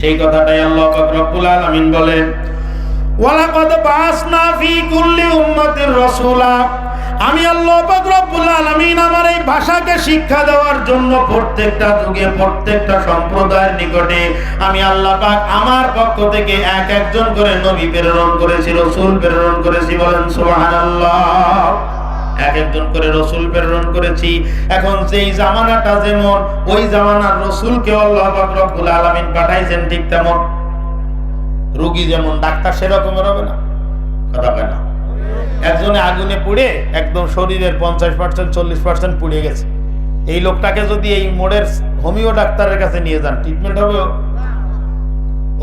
সেই কথাটাই আল্লাহ রব্বুল আলামিন বলেন, ওয়ালাকাদ বাসনা ফি কুল্লি উম্মাতির রাসূলা। আমি আল্লাহ পাক রব্বুল আলামিন আমার এই ভাষাকে শিক্ষা দেওয়ার জন্য প্রত্যেকটা যুগে, প্রত্যেকটা সম্প্রদায়ের নিকটে আমি আল্লাহ পাক আমার পক্ষ থেকে এক একজন করে নবী প্রেরণ করেছি, রাসূল প্রেরণ করেছি বলেন, সুবহানাল্লাহ। এক একজন করে রসুল প্রেরণ করেছি। এখন সেই জামানাটা যেমন, ওই জামানার রসুলকে আলামিন পাঠাইছেন ঠিক তেমন। রোগী যেমন, ডাক্তার সেরকমের হবে না? কথা না? একজনে আগুনে পুড়ে একদম শরীরের পঞ্চাশ পার্সেন্ট চল্লিশ পার্সেন্ট পুড়ে গেছে। এই লোকটাকে যদি এই মোড়ের হোমিও ডাক্তারের কাছে নিয়ে যান ট্রিটমেন্ট হবে?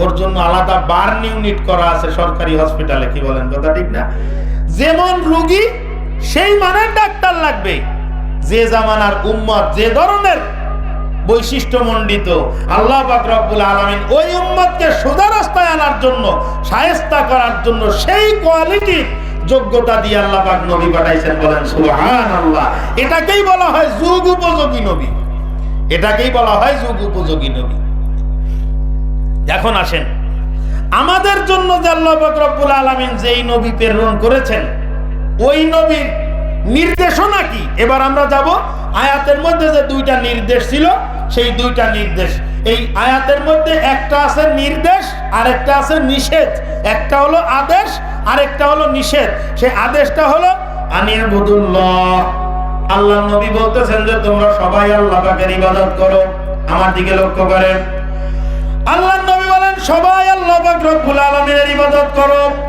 ওর জন্য আলাদা বার্ন ইউনিট করা আছে সরকারি হসপিটালে কি বলেন, কথা ঠিক না? যেমন রোগী সেই মানের ডাক্তার লাগবে। যে জামানার উম্মত, যে ধরনের বৈশিষ্ট্য মণ্ডিত, আল্লাহ রব্বুল আলামিন ওই উম্মতকে সোজা রাস্তায় আনার জন্য, সায়স্তা করার জন্য সেই কোয়ালিটির যোগ্যতা দিয়ে আল্লাহ পাক নবী পাঠাইছেন বলেন, সুবহানাল্লাহ। এটাকেই বলা হয় যুগ উপযোগী নবী। এটাকেই বলা হয় যুগ উপযোগী নবী। এখন আসেন। আমাদের জন্য যে আল্লাহ রব্বুল আলামিন যেই নবী প্রেরণ করেছেন ওই নবীর নির্দেশনা কি? এবার আমরা যাব আয়াতের মধ্যে যে দুইটা নির্দেশ ছিল, সেই দুইটা নির্দেশ। এই আয়াতের মধ্যে একটা আছে নির্দেশ আর একটা আছে নিষেধ। একটা হলো আদেশ আর একটা হলো নিষেধ। সেই আদেশটা হলো আনিয়াবুদুল্লাহ আল্লাহ নবী বলতেছেন যে, তোমরা সবাই আল্লাহ পাকের ইবাদত করো। আমার দিকে লক্ষ্য করেন। আল্লাহ নবী বলেন, সবাই আল্লাহ পাক রব্বুল আলামিনের ইবাদত করো।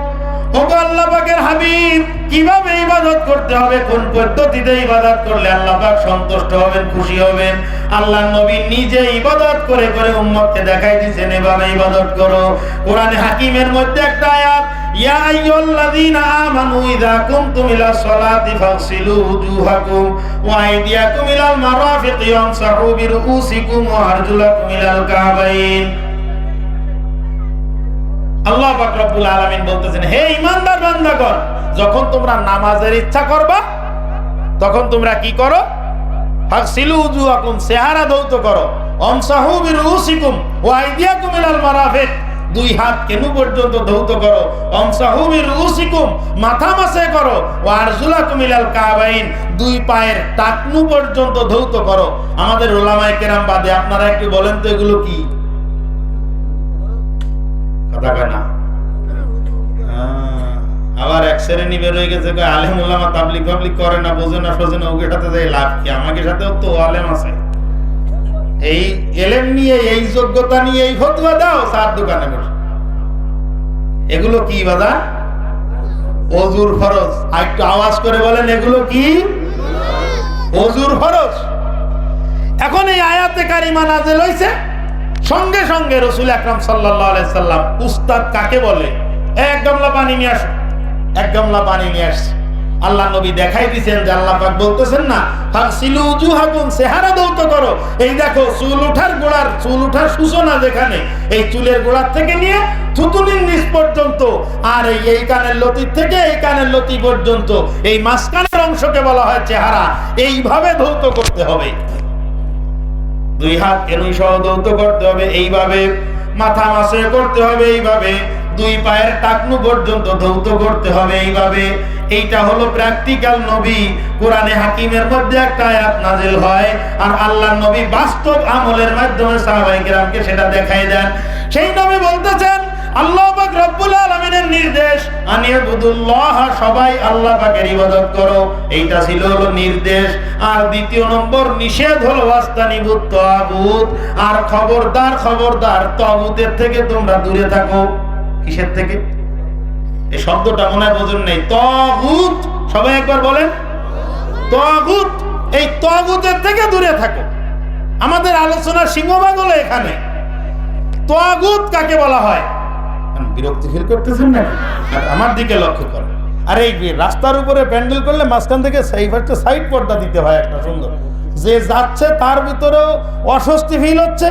হাকিমের মধ্যে একটা আয়াত ইয়া আইয়ুল্লাযীনা আমানু ইযা কুমতুম ইলা সলাতি আল্লাহ পাক রব্বুল আলামিন বলতেছেন, হে ইমানদার বান্দাগণ, যখন তোমরা নামাজের ইচ্ছা করবা, তখন তোমরা কি করো? ফাগসিলু উজুহাকুম চেহারা ধৌত করো। অমসাহু বিরুউসিকুম, ওয়া আইদিয়াকুম ইলাল মারাফিক, দুই হাত কেনু পর্যন্ত ধৌত করো। অমসাহু বিরুউসিকুম, মাথা মাসে করো। ওয়া আরজুলাকুম ইলাল কাবাইন, দুই পায়ের টাকনু পর্যন্ত ধৌত করো। আমাদের ওলামায়ে কেরাম বাদে আপনারা একটু বলেন তো এগুলো কি? কথা না। আবার এক শ্রেণি বের হয়ে গেছে আলেম ওলামা তাবলিক ফাবলিক করে না, বোঝে না, সোজে না ওকে যাই লাভ কি? আমাকে সাথেও তো আলেম আছে। এই এলেম নিয়ে, এই যোগ্যতা নিয়ে, এই ফতুয়া দাও, চার দোকানে বসে। এগুলো কি বাদা অজুর ফরজ। আর একটু আওয়াজ করে বলেন, এগুলো কি? অজুর ফরজ। এখন এই আয়াতে কারিমা নাজেল হইছে। সঙ্গে সঙ্গে রসুল আকরাম সাল্লাম, উস্তাদ কাকে বলে? এক গামলা পানি নিয়ে আসো। এক গামলা পানি নিয়ে আসছে। আল্লাহ নবী দেখাই দিয়েছেন যে আল্লাহ পাক বলতেছেন না, ফাগসিলু উজুহাকুম, চেহারা দৌত করো এই দেখো, চুল উঠার গোড়ার, চুল উঠার সূচনা যেখানে, এই চুলের গোড়ার থেকে নিয়ে থুতুনির নিচ পর্যন্ত, আর এই এই কানের লতি থেকে এই কানের লতি পর্যন্ত, এই মাঝখানের অংশকে বলা হয় চেহারা। এইভাবে ধৌত করতে হবে। দুই হাত এনুই সহ করতে হবে, এইভাবে। মাথা মাসে করতে হবে, এইভাবে। দুই পায়ের টাকনু পর্যন্ত ধৌত করতে হবে, এইভাবে। এইটা হলো প্র্যাকটিক্যাল নবী। কোরআনে হাকিমের মধ্যে একটা আয়াত নাজিল হয়, আর আল্লাহ নবী বাস্তব আমলের মাধ্যমে সাহাবাই কেরামকে সেটা দেখাই দেন। সেই নবী বলতেছেন আল্লাহ রব্বুল আলামিনের নির্দেশ, আনিয়াবুদুল্লাহ, সবাই আল্লাহ পাকের ইবাদত করো। এইটা ছিল হলো নির্দেশ। আর দ্বিতীয় নম্বর, নিষেধ হলো ওয়াস্তানিবুত তাগুত। আর খবরদার খবরদার, তাগুতের থেকে তোমরা দূরে থাকো। কিসের থেকে? এই শব্দটা মনে হয় বোঝেন নেই। তাগুত, সবাই একবার বলেন। তাগুত, এই তাগুতের থেকে দূরে থাকো। আমাদের আলোচনার সিংহভাগ হলো এখানে। তাগুত কাকে বলা হয়? বিরক্তি ফিল করতেছেন না আর আমার দিকে লক্ষ্য করেন। আর এই রাস্তার উপরে প্যান্ডেল করলে মাঝখান থেকে একটা সাইড পর্দা দিতে হয় একটা সুন্দর। যে যাচ্ছে তার ভিতরেও অস্বস্তি ফিল হচ্ছে।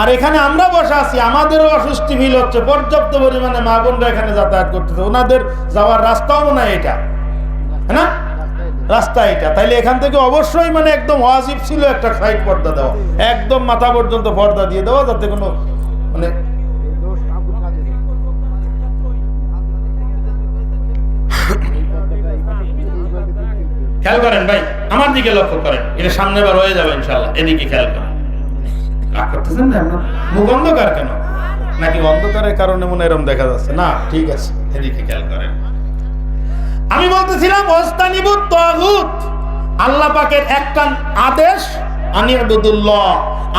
আর এখানে আমরা বসে আছি, আমাদেরও অস্বস্তি ফিল হচ্ছে। পর্যাপ্ত পরিমাণে মা বোনরা এখানে যাতায়াত করতেছে। ওনাদের যাওয়ার রাস্তাও হয় এটা। হ্যাঁ না? রাস্তা এটা। তাইলে এখান থেকে অবশ্যই মানে একদম ওয়াজিব ছিল একটা সাইড পর্দা দেওয়া। একদম মাথা পর্যন্ত পর্দা দিয়ে দেওয়া যাতে কোনো মানে খেয়াল করেন ভাই আমার দিকে লক্ষ্য করেন এটা সামনে বার হয়ে যাবে ইনশাল্লাহ এদিকে খেয়াল করেন। রাগ করতেছেন না আপনার মুখ অন্ধকার কেন? নাকি অন্ধকারের কারণে মনে এরম দেখা যাচ্ছে? না ঠিক আছে এদিকে খেয়াল করেন। আমি বলতেছিলাম ওস্তানিবুত তাগুত। আল্লাহ পাকের একটা আদেশ আমি আবুদুল্লাহ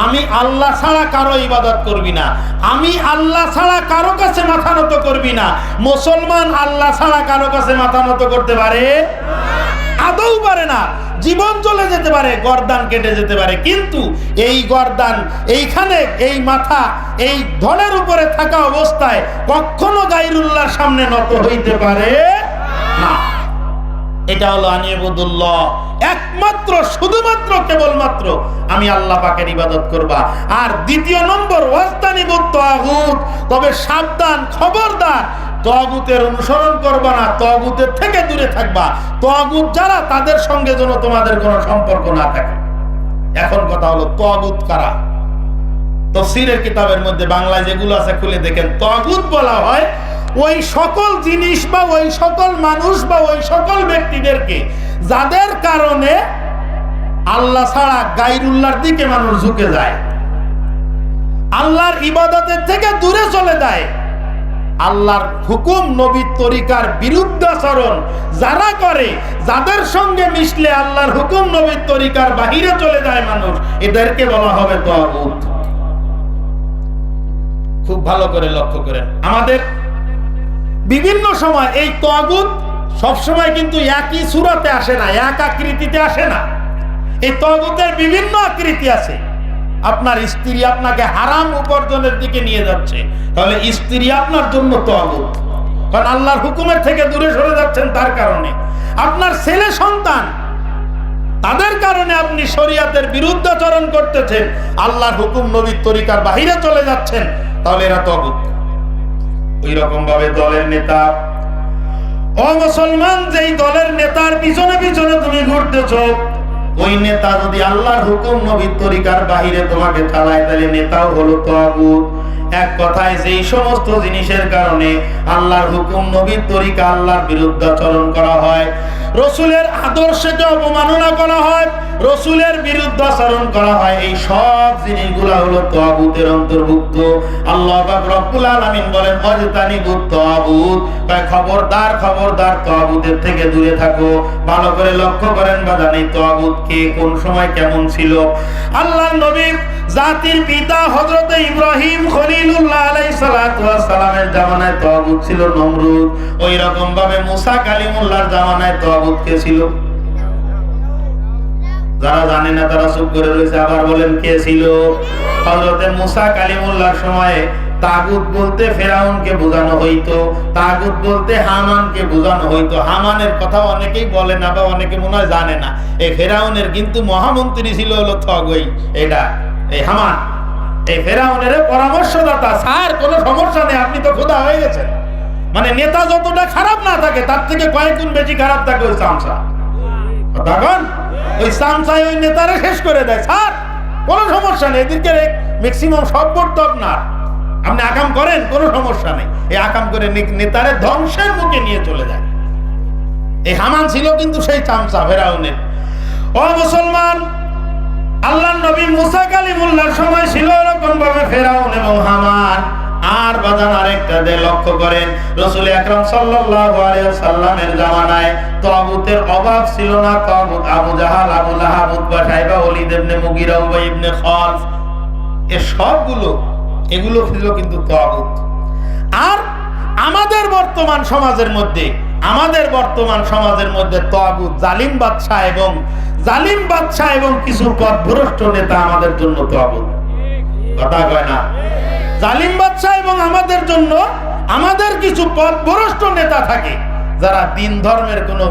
আমি আল্লাহ ছাড়া কারও ইবাদত করবি না। আমি আল্লাহ ছাড়া কারও কাছে মাথা নত করবি না। মুসলমান আল্লাহ ছাড়া কারও কাছে মাথা নত করতে পারে? আদৌ পারে না। জীবন চলে যেতে পারে, গর্দান কেটে যেতে পারে। কিন্তু এই গর্দান, এইখানে এই মাথা, এই ধনের উপরে থাকা অবস্থায় কখনো গাইরুল্লাহর সামনে নত হইতে পারে না। এটা হলো আনিবুদুল্লাহ একমাত্র, শুধুমাত্র, কেবলমাত্র আমি আল্লাহ পাকের ইবাদত করবা। আর দ্বিতীয় নম্বর ওয়াস্তানিবুত তবে সাবধান, খবরদার তগুতের অনুসরণ করবা না, তগুতের থেকে দূরে থাকবা। তগুত যারা, তাদের সঙ্গে যেন তোমাদের কোনো সম্পর্ক না থাকে। এখন কথা হলো, তগুত কারা? তফসিরের কিতাবের মধ্যে বাংলায় যেগুলো আছে খুলে দেখেন। তগুত বলা হয় ওই সকল জিনিস বা ওই সকল মানুষ বা ওই সকল ব্যক্তিদেরকে, যাদের কারণে আল্লাহ ছাড়া গাইরুল্লাহর দিকে মানুষ ঝুঁকে যায়। আল্লাহর ইবাদতের থেকে দূরে চলে যায়। আল্লাহর হুকুম নবীর তরিকার বিরুদ্ধাচরণ যারা করে, যাদের সঙ্গে মিশলে আল্লাহর হুকুম নবীর তরিকার বাহিরে চলে যায় মানুষ, এদেরকে বলা হবে তগুত। খুব ভালো করে লক্ষ্য করেন। আমাদের বিভিন্ন সময় এই তগুত সবসময় কিন্তু একই সুরাতে আসে না, এক আকৃতিতে আসে না। এই তগুতের বিভিন্ন আকৃতি আছে। আপনার স্ত্রী আপনাকে হারাম উপার্জনের দিকে নিয়ে যাচ্ছে। তাহলে স্ত্রী আপনার জন্য তগুত কারণ আল্লাহর হুকুমের থেকে দূরে সরে যাচ্ছেন তার কারণে। আপনার ছেলে সন্তান, তাদের কারণে আপনি শরিয়াতের বিরুদ্ধাচরণ করতেছেন, আল্লাহর হুকুম নবীর তরিকার বাহিরে চলে যাচ্ছেন, তাহলে এরা তগুত ওই রকম ভাবে দলের নেতা। ও মুসলমান, যেই দলের নেতার পিছনে পিছনে তুমি ঘুরতেছ ওই নেতা যদি আল্লাহর হুকুম নবীর তরিকার বাহিরে তোমাকে চালায় তাহলে নেতাও হলো তাগুত। এক কথায় সেই সমস্ত জিনিসের কারণে আল্লাহর হুকুম নবীর তরিকা আল্লাহর বিরুদ্ধাচরণ করা হয় রসুলের আদর্শকে অবমাননা করা হয়, রসুলের বিরুদ্ধাচরণ করা হয়, এই সব জিনিসগুলো হলো তাগুতের অন্তর্ভুক্ত। আল্লাহ পাক রব্বুল আলামিন বলেন অজতানিবুত তাগুত। কয়, খবরদার খবরদার, তাগুতের থেকে দূরে থাকো। ভালো করে লক্ষ্য করেন বাজান এই তাগুত কে, কোন সময় কেমন ছিল? আল্লাহর নবী জাতির পিতা হযরত ইব্রাহিম খলিলুল্লাহ আলাইহিস সালাতু ওয়াস সালামের জামানায় তাগুত ছিল নমরুদ। ওই রকম ভাবে মুসা কালিমুল্লাহর জামানায় তাগুত কে ছিল? যারা জানে না তারা চুপ করে রয়েছে, আবার বলেন কে ছিল? হযরতে মুসা কালিমুল্লাহর সময়ে তাগুত বলতে ফেরাউনকে বোঝানো হইতো, তাগুত বলতে হামানকে বোঝানো হইতো। হামানের কথা অনেকেই বলে না বা অনেকে মনে হয় জানে না। এই ফেরাউনের কিন্তু মহামন্ত্রী ছিল হলো থগই, এটা। এই হামান, এই ফেরাউনের পরামর্শদাতা, স্যার, কোনো সমস্যা নেই, আপনি তো খোদা হয়ে গেছেন। মানে নেতা যতটা খারাপ না থাকে, তার থেকে কয়েক গুণ বেশি খারাপ থাকে ওই চামচা তখন ওই সামসাই ওই নেতারা শেষ করে দেয়, স্যার, কোনো সমস্যা নেই এদিকে ম্যাক্সিমাম সব করতো আপনার। আপনি আকাম করেন, কোনো সমস্যা নেই। এই আকাম করে নেতারে ধ্বংসের মুখে নিয়ে চলে যায়। এই হামান ছিল কিন্তু সেই চামচা ফেরাউনের। ও মুসলমান আল্লাহ নবী মুসা কালিমুল্লাহর সময় ছিল এরকম ভাবে ফেরাউন এবং হামান। আর বাজান আরেকটা দিয়ে লক্ষ্য করেন, রসুল আকরাম সাল্লাল্লাহু আলাইহি সাল্লামের জামানায় তাগুতের অভাব ছিল না। তাগুত Abu Jahl, Abu Lahab, Utba Shaiba, Walid ibn Mughira, উবাই ইবনে খালফ, এ সবগুলো, এগুলো ছিল কিন্তু তাগুত। আর আমাদের বর্তমান সমাজের মধ্যে, আমাদের বর্তমান সমাজের মধ্যে তাগুত জালিম বাদশাহ এবং জালিম বাদশাহ এবং কিছু পথভ্রষ্ট নেতা আমাদের জন্য তাগুত কথা কয় না? জালিম বাদশাহ এবং আমাদের জন্য আমাদের কিছু পথভ্রষ্ট নেতা থাকে, যারা দিন ধর্মের কোনো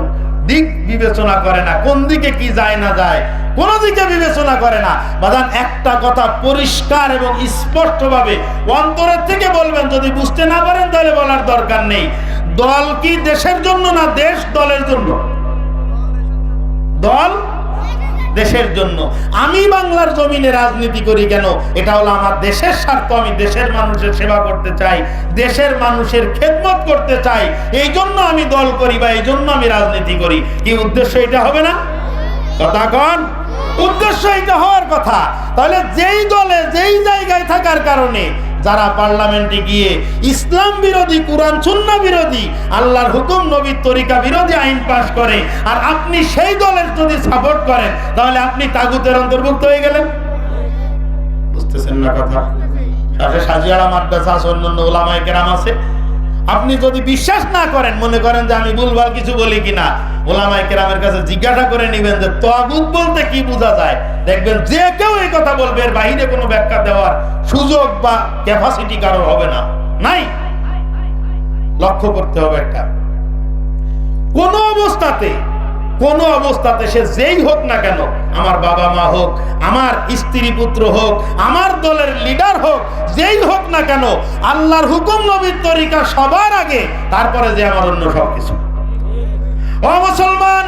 দিক বিবেচনা করে না। কোন দিকে কি যায় না যায়, কোন দিকে বিবেচনা করে না। বাদান একটা কথা পরিষ্কার এবং স্পষ্টভাবে অন্তরের থেকে বলবেন, যদি বুঝতে না পারেন তাহলে বলার দরকার নেই। দল কি দেশের জন্য না দেশ দলের জন্য? দল দেশের জন্য। আমি বাংলার জমিনে রাজনীতি করি কেন? এটা হলো আমার দেশের স্বার্থ, আমি দেশের মানুষের সেবা করতে চাই, দেশের মানুষের খেদমত করতে চাই। এই জন্য আমি দল করি বা এই জন্য আমি রাজনীতি করি। কি উদ্দেশ্য এটা হবে না? কথা কন। উদ্দেশ্য এটা হওয়ার কথা। তাহলে যেই দলে, যেই জায়গায় থাকার কারণে যারা পার্লামেন্টে গিয়ে ইসলাম বিরোধী, কোরআন, সুন্না বিরোধী, আল্লাহর হুকুম, নবীর তরিকা বিরোধী আইন পাশ করে, আর আপনি সেই দলের যদি সাপোর্ট করেন, তাহলে আপনি তাগুতের অন্তর্ভুক্ত হয়ে গেলেন। বুঝতেছেন না কথা? সাথে সাজিয়ারা মাদ্রাসা আছে, অন্যান্য ওলামায় কেরাম আছে। আপনি যদি বিশ্বাস না করেন, মনে করেন যে আমি ভুলভাল কিছু বলি কিনা ওলামাই কেরামের কাছে জিজ্ঞাসা করে নেবেন যে তগুত বলতে কি বোঝা যায়? দেখবেন যে কেউ এই কথা বলবে, এর বাহিরে কোনো ব্যাখ্যা দেওয়ার সুযোগ বা ক্যাপাসিটি কারোর হবে না। নাই? লক্ষ্য করতে হবে একটা। কোন অবস্থাতে কোন অবস্থাতে সে যেই হোক না কেন, আমার বাবা মা হোক, আমার স্ত্রী পুত্র হোক, আমার দলের লিডার হোক, যেই হোক না কেন, আল্লাহর হুকুম নবীর তরিকা সবার আগে, তারপরে যে আমার অন্য সব কিছু ও মুসলমান,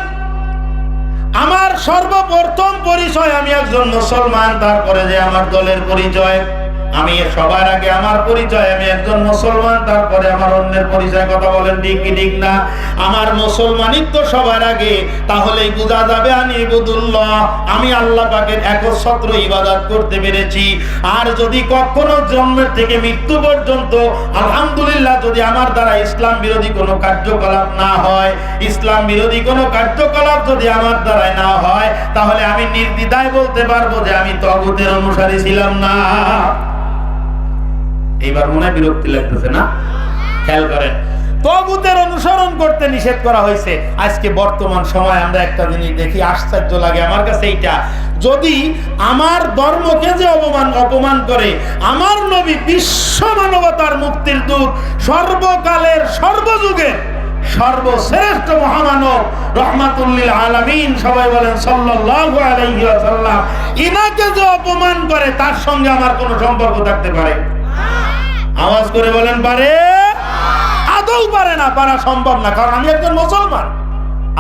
আমার সর্বপ্রথম পরিচয় আমি একজন মুসলমান, তারপরে যে আমার দলের পরিচয়। আমি সবার আগে আমার পরিচয়, আমি একজন মুসলমান, তারপরে আমার অন্যের পরিচয় কথা বলেন, ঠিক কি ঠিক না? আমার মুসলমানিত্ব সবার আগে, তাহলেই বোঝা যাবে আমি ইবুদুল্লাহ, আমি আল্লাহ পাকের একচ্ছত্র ইবাদত করতে পেরেছি। আর যদি কখনো জন্মের থেকে মৃত্যু পর্যন্ত, আলহামদুলিল্লাহ, যদি আমার দ্বারা ইসলাম বিরোধী কোনো কার্যকলাপ না হয়, ইসলাম বিরোধী কোনো কার্যকলাপ যদি আমার দ্বারাই না হয়, তাহলে আমি নির্দ্বিধায় বলতে পারব যে আমি তগুতের অনুসারী ছিলাম না। এইবার মনে বিরক্তি লাগতেছে না? খেয়াল করেন। অনুসরণ করতে নিষেধ করা হয়েছে। আজকে বর্তমান সময় আমরা একটা জিনিস দেখি, আশ্চর্য লাগে আমার কাছে এইটা। যদি আমার ধর্মকে যে অপমান অপমান করে, আমার নবী বিশ্ব মানবতার মুক্তির দূত, সর্বকালের সর্বযুগের সর্বশ্রেষ্ঠ মহামানব রহমাতুল্লিল আলামিন, সবাই বলেন ওয়াসাল্লাম, ইনাকে যে অপমান করে, তার সঙ্গে আমার কোনো সম্পর্ক থাকতে পারে? আওয়াজ করে বলেন, পারে? আদৌ পারে না, পারা সম্ভব না, কারণ আমি একজন মুসলমান।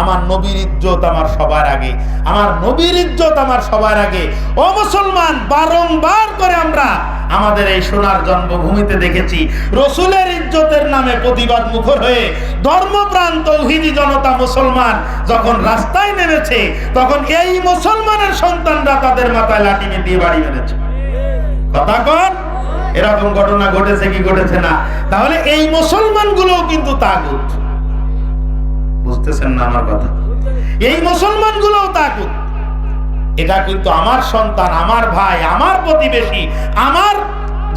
আমার নবীর ইজ্জত আমার সবার আগে। আমার নবীর ইজ্জত আমার সবার আগে। ও মুসলমান, বারংবার করে আমরা আমাদের এই সোনার জন্মভূমিতে দেখেছি, রসুলের ইজ্জতের নামে প্রতিবাদ মুখর হয়ে ধর্মপ্রাণ তৌহিদি জনতা মুসলমান যখন রাস্তায় নেমেছে, তখন এই মুসলমানের সন্তানরা তাদের মাথায় লাঠি মেটিয়ে বাড়ি মেরেছে। কথা কন? এরকম ঘটনা ঘটেছে কি ঘটেছে না? তাহলে এই মুসলমান গুলোও কিন্তু তাগুত। বুঝতেছেন না আমার কথা? এই মুসলমান গুলোও তাগুত। এটা কিন্তু আমার সন্তান, আমার ভাই, আমার প্রতিবেশী, আমার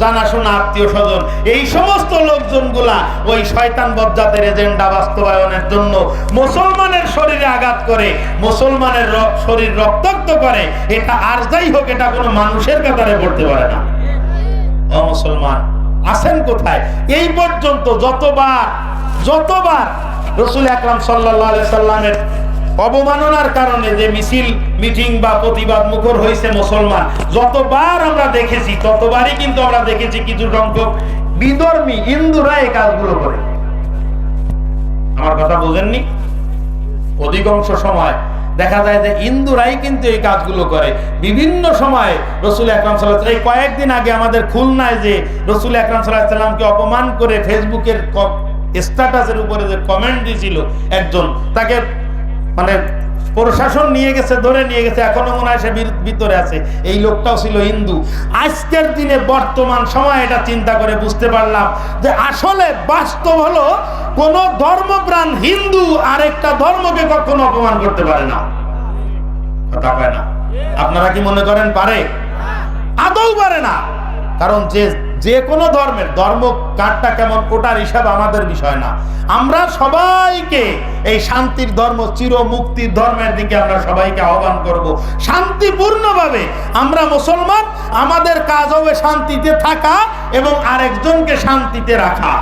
জানাশোনা আত্মীয় স্বজন, এই সমস্ত লোকজনগুলা ওই শয়তান বজ্জাতের এজেন্ডা বাস্তবায়নের জন্য মুসলমানের শরীরে আঘাত করে, মুসলমানের শরীর রক্তাক্ত করে। এটা আর যাই হোক, এটা কোনো মানুষের কাতারে পড়তে পারে না। মুসলমান, আছেন কোথায়? এই পর্যন্ত যতবার যতবার রসুল আকরাম সাল্লামের অবমাননার কারণে যে মিছিল, মিটিং বা প্রতিবাদ মুখর হয়েছে মুসলমান, যতবার আমরা দেখেছি, ততবারই কিন্তু আমরা দেখেছি কিছু সংখ্যক বিধর্মী হিন্দুরা এই কাজগুলো করে। আমার কথা বোঝেননি? অধিকাংশ সময় দেখা যায় যে হিন্দুরাই কিন্তু এই কাজগুলো করে। বিভিন্ন সময় রসুল আকরাম সাল্লাহ এই কয়েকদিন আগে আমাদের খুলনায় যে রসুল আকরাম সাল্লাহ সাল্লামকে অপমান করে ফেসবুকের স্ট্যাটাসের উপরে যে কমেন্ট দিয়েছিল একজন, তাকে মানে প্রশাসন নিয়ে গেছে, ধরে নিয়ে গেছে, এখনও মনে হয় সে ভিত- ভিতরে আছে। এই লোকটাও ছিল হিন্দু। আজকের দিনে বর্তমান সময় এটা চিন্তা করে বুঝতে পারলাম যে আসলে বাস্তব হলো কোন ধর্মপ্রাণ হিন্দু আরেকটা ধর্মকে কখনো অপমান করতে পারে না। কথা না। আপনারা কি মনে করেন পারে? আদৌ পারে না। কারণ যে যে কোনো ধর্মের, ধর্ম কারটা কেমন, ওটার হিসাব আমাদের বিষয় না। আমরা সবাইকে এই শান্তির ধর্ম চির মুক্তির ধর্মের দিকে আমরা সবাইকে আহ্বান করব। শান্তিপূর্ণভাবে আমরা মুসলমান, আমাদের কাজ হবে শান্তিতে থাকা এবং আরেকজনকে শান্তিতে রাখা।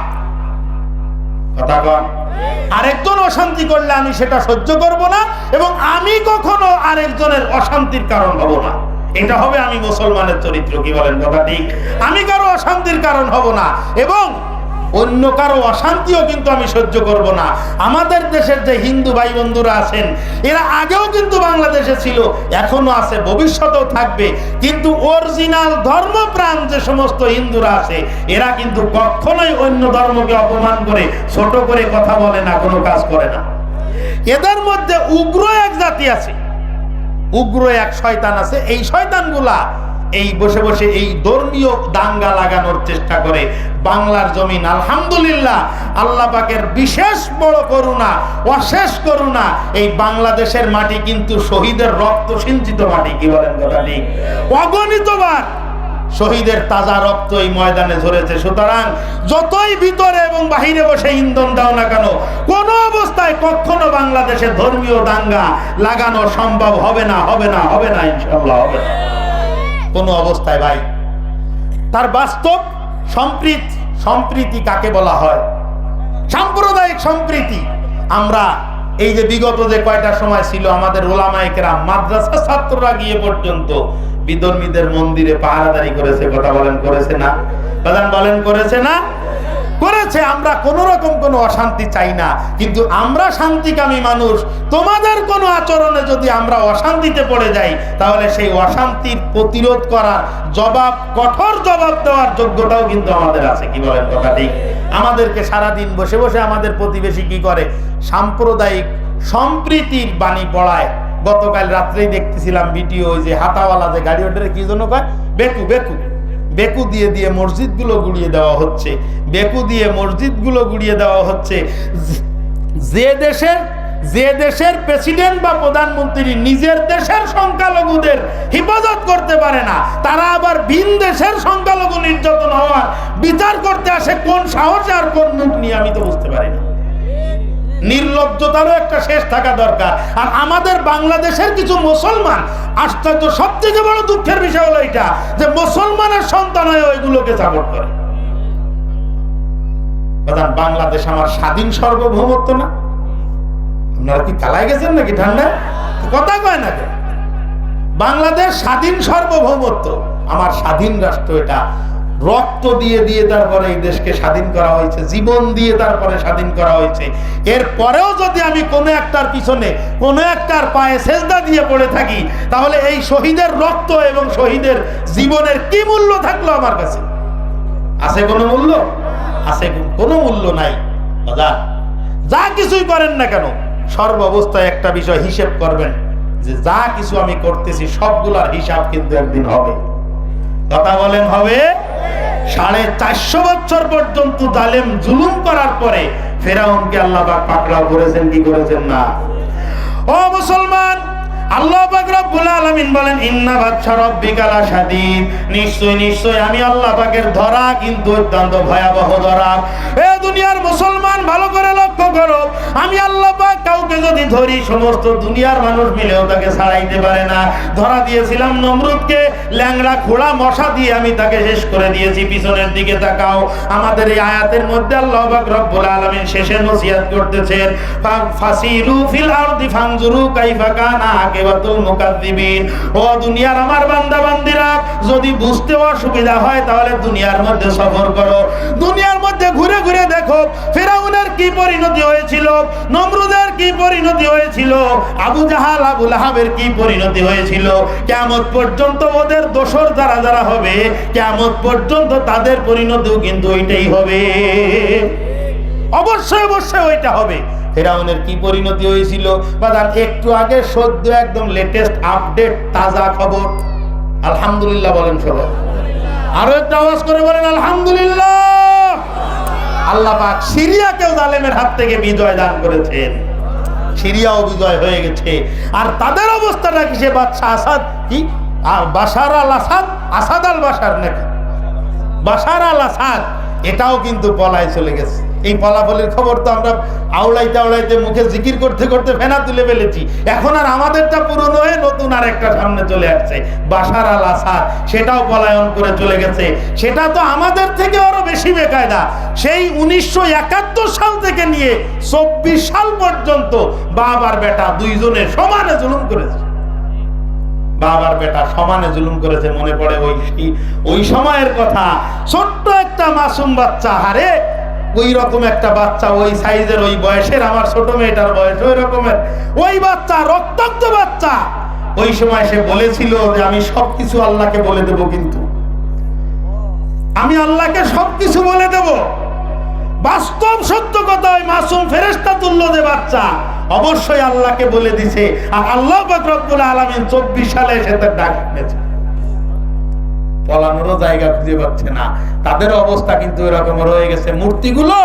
আরেকজন অশান্তি করলে আমি সেটা সহ্য করব না এবং আমি কখনো আরেকজনের অশান্তির কারণ হব না। এটা হবে আমি মুসলমানের চরিত্র, কি বলেন কথা ঠিক? আমি কারও অশান্তির কারণ হব না, এবং অন্য কারও অশান্তিও কিন্তু আমি সহ্য করব না। আমাদের দেশের যে হিন্দু ভাই বন্ধুরা আছেন, এরা আগেও কিন্তু বাংলাদেশে ছিল, এখনও আছে, ভবিষ্যতেও থাকবে। কিন্তু অরিজিনাল ধর্মপ্রাণ যে সমস্ত হিন্দুরা আছে, এরা কিন্তু কখনোই অন্য ধর্মকে অপমান করে, ছোট করে কথা বলে না, কোনো কাজ করে না। এদের মধ্যে উগ্র এক জাতি আছে। উগ্র এক শয়তান আছে। এই শয়তানগুলা এই বসে বসে এই ধর্মীয় দাঙ্গা লাগানোর চেষ্টা করে। বাংলার জমিন, আলহামদুলিল্লাহ, আল্লাহ পাকের বিশেষ বড় করুণা, অশেষ করুণা, এই বাংলাদেশের মাটি কিন্তু শহীদের রক্ত সিঞ্চিত মাটি, কি বলেন কথা ঠিক? অগণিতবার শহীদের তাজা রক্ত এই ময়দানে ঝরেছে। সুতরাং যতই ভিতরে এবং বাহিরে বসে ইন্ধন দাও না কেন, কোন অবস্থায় কখনো বাংলাদেশে ধর্মীয় দাঙ্গা লাগানো সম্ভব হবে না হবে না হবে না ইনশাল্লাহ হবে না। কোনো অবস্থায় ভাই, তার বাস্তব সম্প্রীত, সম্প্রীতি কাকে বলা হয়? সাম্প্রদায়িক সম্প্রীতি। আমরা এই যে বিগত যে কয়টা সময় ছিল আমাদের ওলামায়কেরা মাদ্রাসা ছাত্ররা গিয়ে পর্যন্ত বিধর্মীদের মন্দিরে পাহারাদারি করেছে, কথা বলেন করেছে না? বলেন করেছে না? করেছে, আমরা কোন রকম কোনো অশান্তি চাই না। কিন্তু আমরা শান্তিকামী মানুষ, তোমাদের কোনো আচরণে যদি আমরা অশান্তিতে পড়ে যাই, তাহলে সেই অশান্তির প্রতিরোধ করার জবাব, কঠোর জবাব দেওয়ার যোগ্যতাও কিন্তু আমাদের আছে। কি বলেন কথাটি আমাদেরকে সারাদিন বসে বসে আমাদের প্রতিবেশী কি করে? সাম্প্রদায়িক সম্প্রীতির বাণী পড়ায়। গতকাল রাত্রেই দেখতেছিলাম ভিডিও, ওই যে হাতাওয়ালা যে গাড়ি, ওটারে কি জন্য কয়? বেকু বেকু। বেকু দিয়ে দিয়ে মসজিদগুলো গুড়িয়ে দেওয়া হচ্ছে, বেকু দিয়ে মসজিদগুলো গুড়িয়ে দেওয়া হচ্ছে। যে- দেশের, যে দেশের প্রেসিডেন্ট বা প্রধানমন্ত্রী নিজের দেশের সংখ্যালঘুদের হেফাজত করতে পারে না, তারা আবার ভিন দেশের সংখ্যালঘু নির্যাতন হওয়ার বিচার করতে আসে, কোন সাহসে আর কোন মুখ নিয়ে আমি তো বুঝতে পারি না। নির্লজ্জতারও একটা শেষ থাকা দরকার। আর আমাদের বাংলাদেশের কিছু মুসলমান, আশ্চর্য সব থেকে বড় দুঃখের বিষয় হলো এটা যে মুসলমানের সন্তান হয়ে ওইগুলোকে সাপোর্ট করে। বাংলাদেশ আমার স্বাধীন সার্বভৌমত্ব না? আপনারা কি কালায় গেছেন নাকি ঠান্ডায় কথা কয় না? বাংলাদেশ স্বাধীন সার্বভৌমত্ব, আমার স্বাধীন রাষ্ট্র এটা। রক্ত দিয়ে দিয়ে তারপরে এই দেশকে স্বাধীন করা হয়েছে, জীবন দিয়ে তারপরে স্বাধীন করা হয়েছে। এর পরেও যদি আমি কোনো একটার পিছনে, কোনো একটার পায়ে সেজদা দিয়ে পড়ে থাকি, তাহলে এই শহীদের রক্ত এবং শহীদের জীবনের কি মূল্য থাকল আমার কাছে? আছে কোনো মূল্য? আছে কোনো মূল্য নাই। দাদা যা কিছুই করেন না কেন সর্ব অবস্থায় একটা বিষয় হিসেব করবেন যে যা কিছু আমি করতেছি, সবগুলার হিসাব কিন্তু একদিন হবে। কথা বলেন হবে। সাড়ে চারশো বছর পর্যন্ত জালেম জুলুম করার পরে ফেরাউনকে আল্লাহ পাক পাকড়াও করেছেন, কি করেছেন না? ও মুসলমান পাক রব্বুল মানুষ মিলেও তাকে ছাড়াইতে পারে না। ধরা দিয়েছিলাম নমরুদকে, ল্যাংড়া, খোড়া, মশা দিয়ে আমি তাকে শেষ করে দিয়েছি, পিছনের দিকে তাকাও। আমাদের এই আয়াতের মধ্যে আল্লাহ পাক রব্বুল আলামিন শেষে নসিহত করতেছেন ফা- ফাসিলু ফিল আরদি ফানজুরু কাইফা কানা আকিবাতুল মুকাদ্দিবিন। ও দুনিয়ার আমার বান্দা বান্দিরা যদি বুঝতে অসুবিধা হয়, তাহলে দুনিয়ার মধ্যে সফর করো। দুনিয়ার মধ্যে ঘুরে ঘুরে দেখো, ফেরাউনের কি পরিণতি হয়েছিল, নমরুদের কি পরিণতি হয়েছিল, আবু জাহাল, আবু লাহাবের কি পরিণতি হয়েছিল? কেমন পর্যন্ত ওদের দোসর যারা যারা হবে কেমন পর্যন্ত তাদের পরিণতিও কিন্তু ওইটাই হবে। অবশ্যই অবশ্যই ওইটা হবে। ফেরাউনের কি পরিণতি হয়েছিল? বাদান, একটু আগে সদ্য একদম লেটেস্ট আপডেট তাজা খবর। আলহামদুলিল্লাহ বলেন সবাই। আরও একটা আওয়াজ করে বলেন, আলহামদুলিল্লাহ। আল্লাহ পাক সিরিয়াকেও জালেমের হাত থেকে বিজয় দান করেছেন। সিরিয়াও বিজয় হয়ে গেছে। আর তাদের অবস্থাটা কি সে বাদশা আসাদ? কি? বাশার আল আসাদ? আসাদ আল বাশার নাকি? বাশার আল আসাদ। এটাও কিন্তু পলায় চলে গেছে। এই ফলাফলের খবর তো আমরা আওড়াইতে আওড়াইতে মুখে জিকির করতে করতে ফেনা তুলে ফেলেছি। এখন আর আমাদেরটা পুরনো হয়ে নতুন আর একটা সামনে চলে আসছে। বাশার আল আসাদ, সেটাও পলায়ন করে চলে গেছে। সেটা তো আমাদের থেকে আরও বেশি বেকায়দা। সেই উনিশশো একাত্তর সাল থেকে নিয়ে চব্বিশ সাল পর্যন্ত বাবার বেটা দুইজনে সমানে জুলুম করেছে। বাবার বেটা সমানে জুলুম করেছে, মনে পড়ে ওই ওই সময়ের কথা, ছোট্ট একটা মাসুম বাচ্চা, হারে ওই রকম একটা বাচ্চা, ওই সাইজের, ওই বয়সের, আমার ছোট মেয়েটার বয়স ওই রকমের ওই বাচ্চা, রক্তাক্ত বাচ্চা। ওই সময় সে বলেছিল যে, আমি সবকিছু আল্লাহকে বলে দেব কিন্তু। আমি আল্লাহকে সবকিছু বলে দেব। বাস্তব সত্য কথা ওই মাসুম ফেরেস্তা তুল্য যে বাচ্চা অবশ্যই আল্লাহকে বলে দিছে। আর আল্লাহ রব্বুল আলমিন চব্বিশ সালে এসে তার ডাক শুনেছে। পলানোরও জায়গা খুঁজে পাচ্ছে না। তাদের অবস্থা কিন্তু এরকম রয়ে গেছে। মূর্তিগুলো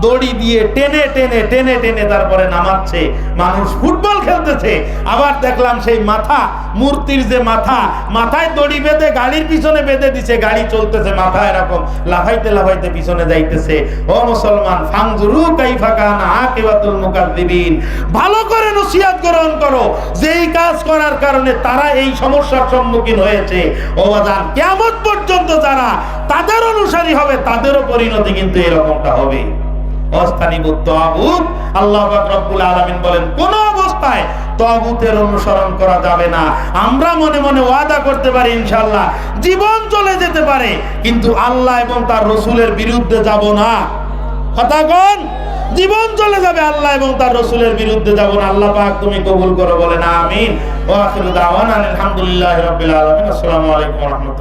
দড়ি দিয়ে টেনে টেনে টেনে টেনে তারপরে নামাচ্ছে। মানুষ ফুটবল খেলতেছে। আবার দেখলাম সেই মাথা, মূর্তির যে মাথা, মাথায় দড়ি বেঁধে গাড়ির পিছনে বেঁধে দিছে। গাড়ি চলতেছে মাথা এরকম, লাফাইতে লাফাইতে পিছনে যাইতেছে। ও মুসলমান ফাংজুরু কাইফা কানা আকিবাতুল মুকাদ্দিবিন। ভালো করে নসিহত গ্রহণ করো। যেই কাজ করার কারণে তারা এই সমস্যার সম্মুখীন হয়েছে। ও বাজান কেমন পর্যন্ত যারা তাদের অনুসারী হবে, তাদেরও পরিণতি কিন্তু এরকমটা হবে। না। ইনশাআল্লাহ, জীবন চলে যেতে পারে, কিন্তু আল্লাহ এবং তার রসুলের বিরুদ্ধে যাব না। কথা কোন, জীবন চলে যাবে আল্লাহ এবং তার রসুলের বিরুদ্ধে যাব না। আল্লাহ পাক তুমি কবুল করো আমিন। ওয়া আখিরু দাওয়ানা আলহামদুলিল্লাহি আসসালামু আলাইকুম